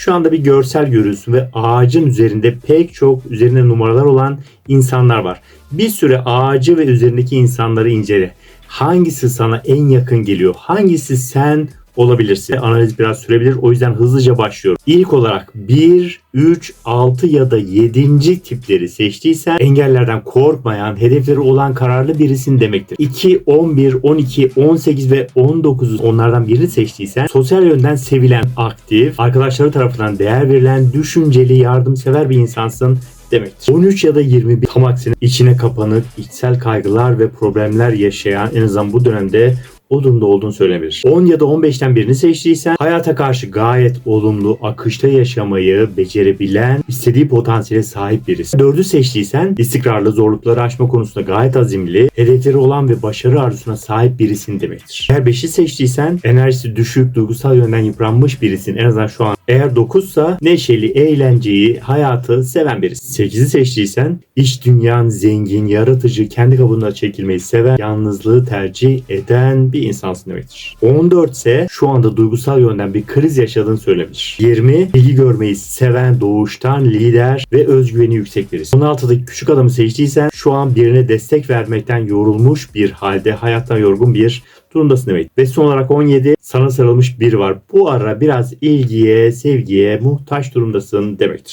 Şu anda bir görsel görüyorsun ve ağacın üzerinde pek çok üzerinde numaralar olan insanlar var. Bir süre ağacı ve üzerindeki insanları incele. Hangisi sana en yakın geliyor? Hangisi sen olabilirsin? Analiz biraz sürebilir. O yüzden hızlıca başlıyorum. İlk olarak 1, 3, 6 ya da 7. tipleri seçtiysen engellerden korkmayan, hedefleri olan kararlı birisin demektir. 2, 11, 12, 18 ve 19 onlardan birini seçtiysen sosyal yönden sevilen, aktif, arkadaşları tarafından değer verilen, düşünceli, yardımsever bir insansın demektir. 13 ya da 21 tam aksine içine kapanık, içsel kaygılar ve problemler yaşayan en azından bu dönemde o durumda olduğunu söylenebilir. 10 ya da 15'ten birini seçtiysen hayata karşı gayet olumlu, akışta yaşamayı becerebilen, istediği potansiyele sahip birisi. 4'ü seçtiysen istikrarlı, zorlukları aşma konusunda gayet azimli, hedefleri olan ve başarı arzusuna sahip birisin demektir. Eğer 5'i seçtiysen enerjisi düşük, duygusal yönden yıpranmış birisin. En azından şu an. Eğer 9'sa neşeli, eğlenceyi, hayatı seven birisin. 8'i seçtiysen iç dünyan zengin, yaratıcı, kendi kabuğuna çekilmeyi seven, yalnızlığı tercih eden bir insansın demektir. 14 ise şu anda duygusal yönden bir kriz yaşadığını söylemiş. 20 ilgi görmeyi seven, doğuştan lider ve özgüveni yüksek birisi. 16'daki küçük adamı seçtiysen şu an birine destek vermekten yorulmuş bir halde, hayattan yorgun bir durumdasın demek. Ve son olarak 17 sana sarılmış biri var. Bu ara biraz ilgiye, sevgiye muhtaç durumdasın demektir.